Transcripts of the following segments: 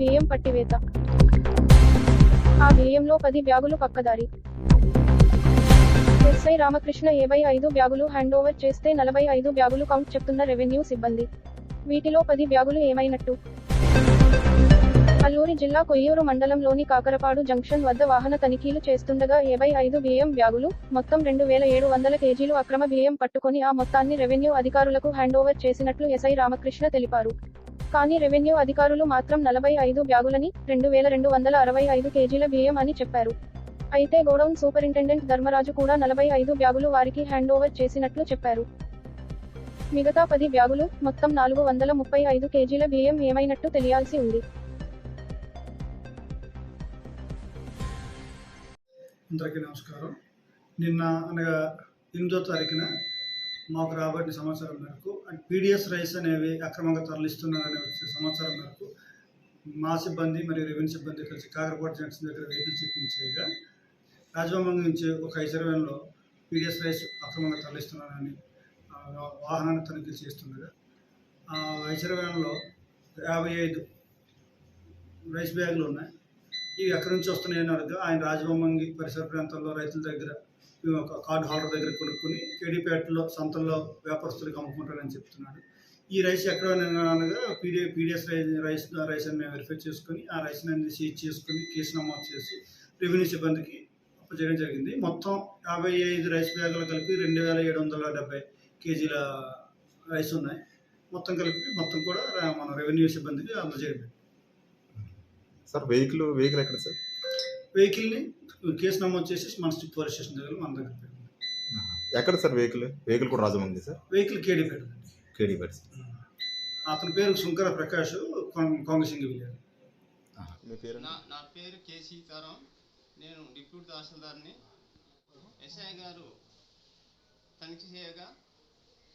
బియ్యం పట్టివేత. ఆ బియ్యంలో పది బ్యాగులు పక్కదారి. ఎస్ఐ రామకృష్ణ ఏవై ఐదు బ్యాగులు హ్యాండోవర్ చేస్తే నలభై ఐదు బ్యాగులు కౌంట్ చెప్తున్న రెవెన్యూ సిబ్బంది. వీటిలో పది బ్యాగులు ఏమైనట్టు? అల్లూరి జిల్లా కొయ్యూరు మండలంలోని కాకరపాడు జంక్షన్ వద్ద వాహన తనిఖీలు చేస్తుండగా ఏవై ఐదు బియ్యం బ్యాగులు మొత్తం రెండు వేల ఏడు వందల కేజీలు అక్రమ బియ్యం పట్టుకొని ఆ మొత్తాన్ని రెవెన్యూ అధికారులకు హ్యాండ్ ఓవర్ చేసినట్లు ఎస్ఐ రామకృష్ణ తెలిపారు. కానీ రెవెన్యూ అధికారులు మాత్రం నలభై ఐదు బ్యాగులని రెండు వేల రెండు వందల అరవై ఐదు కేజీల బియ్యం అని చెప్పారు. అయితే గోడౌన్ సూపరింటెండెంట్ ధర్మరాజు కూడా నలభై ఐదు బ్యాగులు వారికి హ్యాండ్ ఓవర్ చేసినట్లు చెప్పారు. మిగతా పది బ్యాగులు మొత్తం నాలుగు వందల ముప్పై ఐదు కేజీల బియ్యం ఏమైనట్టు తెలియాల్సి ఉంది. అందరికీ నమస్కారం. నిన్న అనగా ఎనిమిదో తారీఖున మాకు రాబడిన సమాచారం మేరకు పీడిఎస్ రైస్ అనేవి అక్రమంగా తరలిస్తున్నారనే వచ్చే సమాచారం మేరకు మా సిబ్బంది మరియు రెవెన్యూ సిబ్బంది కలిసి కాకరపాటు జంక్షన్ దగ్గర వెహికల్ చెక్కింగ్ చేయగా రాజభవన్ నుంచి ఒక ఐశ్వర్యంలో పీడిఎస్ రైస్ అక్రమంగా తరలిస్తున్నారని వాహనాన్ని తనిఖీ చేస్తుండగా ఆ ఐశ్వర్యంలో యాభై ఐదు రైస్ బ్యాగులు ఉన్నాయి. ఇవి ఎక్కడి నుంచి వస్తున్నాయని అడగగా ఆయన రాజభవన్ పరిసర ప్రాంతాల్లో రైతుల దగ్గర కార్డు హోల్డర్ దగ్గర కొనుక్కొని కేడీపేటలో సంతల్లో వ్యాపారస్తులకు అమ్ముకుంటారని చెప్తున్నాడు. ఈ రైస్ ఎక్కడ అనగా PD PDS rice rice rice అని మేము వెరిఫై చేసుకొని ఆ రైస్ని అనేది సీజ్ చేసుకొని కేసు నమోదు చేసి రెవెన్యూ సిబ్బందికి అప్పచేయడం జరిగింది. మొత్తం యాభై ఐదు రైస్ బ్యాగులు కలిపి రెండు వేల ఏడు వందల డెబ్బై కేజీల రైస్ ఉన్నాయి. మొత్తం కలిపి మొత్తం కూడా మన రెవెన్యూ సిబ్బందికి అందజేయడం. సార్ వెహికల్ వెహికల్ ఎక్కడ సార్? వెహికల్ని కేసు నమోదు చేసి మన స్టిప్ పోలీస్ స్టేషన్ దగ్గర మన దగ్గర పెట్టాం. ఎక్కడ సార్ వెహికల్? వెహికల్ కూడా Rajahmundry sir? Vehicle Kedipeta Kedipeta sir. అతని పేరు శంకర ప్రకాష్ కొం- కొంగసింగి విలేజ్ మీ పేరు? నా నా పేరు కె సీతారాం నేను డిప్యూటీ తహసీల్దార్ని. ఎస్ఐ గారు తనిఖీ చేయగా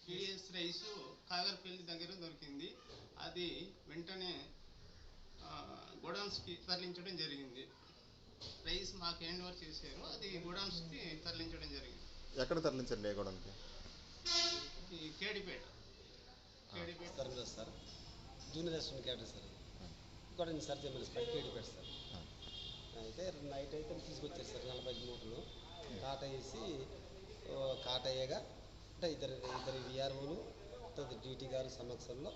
టీడీఎస్ రైసు కాగర్పల్లి దగ్గర దొరికింది. అది వెంటనే గోడౌన్స్కి తరలించడం జరిగింది. రైస్ మాకు హ్యాండ్ ఓవర్ చేశారు. అది గోడౌన్స్కి తరలించడం జరిగింది. ఎక్కడ తరలించండి లేకోవడానికి ఈ Kedipeta. Kedipeta. Service sir junior restaurant cater sir. నేను సార్ జమ్మల్ సార్ కేడిపేట సార్. అయితే నైట్ అయితే తీసుకొచ్చారు సార్ నలభై ఐదు మూటలు. కాట వేసి కాట వేయగా అంటే ఇద్దరు ఇద్దరు విఆర్ఓలు తర్వాత డ్యూటీ గారి సమక్షంలో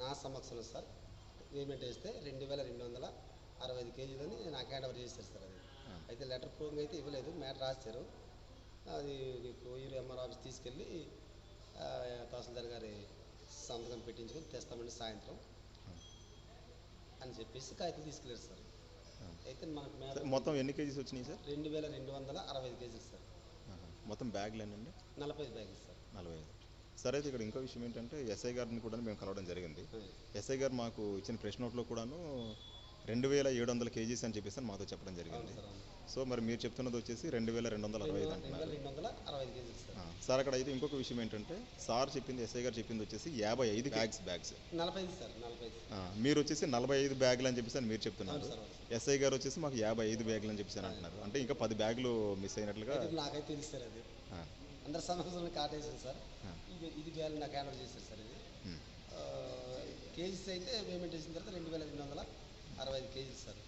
నా సమక్షంలో సార్ పేమెంట్ వేస్తే రెండు వేల రెండు వందల కేజీలని నాకు హ్యాండ్ ఓవర్ చేశారు సార్ అది. అయితే లెటర్ ప్రూఫ్ అయితే ఇవ్వలేదు మ్యాటర్ రాశారు. అది కోయూరు ఎంఆర్ ఆఫీస్ తీసుకెళ్ళి తహసీల్దార్ గారి సంతకం పెట్టించుకొని తెస్తామండి సాయంత్రం అని చెప్పేసి కాగితం తీసుకెళ్ళారు సార్. అయితే మనకు మొత్తం ఎన్ని కేజీస్ వచ్చినాయి సార్? రెండు వేల రెండు వందల అరవై ఐదు కేజీలు సార్. మొత్తం బ్యాగ్లు ఎన్నండి నలభై ఐదు బ్యాగులు సార్. నలభై ఐదు. సరే అయితే ఇక్కడ ఇంకో విషయం ఏంటంటే ఎస్ఐ గారిని కూడా మేము కలవడం జరిగింది. ఎస్ఐ గారు మాకు ఇచ్చిన ప్రెస్ నోట్లో కూడాను రెండు వేల ఏడు వందల కేజీస్ అని చెప్పేసి మాతో చెప్పడం జరిగింది. సో మరి మీరు చెప్తున్నది వచ్చేసి రెండు వేల రెండు వందల అరవై ఐదు అంటున్నారు. సార్. అక్కడ అయితే ఇంకొక విషయం ఏంటంటే సార్ చెప్పింది ఎస్ఐ గారు చెప్పింది వచ్చేసి యాభై ఐదు బ్యాగ్స్ బ్యాగ్స్ మీరు వచ్చేసి నలభై ఐదు బ్యాగులు అని చెప్పేసి మీరు చెప్తున్నారు. ఎస్ఐ గారు వచ్చేసి మాకు యాభై ఐదు బ్యాగులు అని చెప్పేసి అని అంటున్నారు. అంటే ఇంకా పది బ్యాగులు మిస్ అయినట్లుగా నాకైతే అది. అందరి సార్. ఆ. ఇది ఇది బ్యాగ్ నాకు హ్యాండ్ ఓవర్ చేశారు సార్ ఇది. ఉమ్. కేజీస్ అయితే పేమెంట్ చేసిన తర్వాత రెండు వేల రెండు వందల అరవై ఐదు కేజీలు సార్.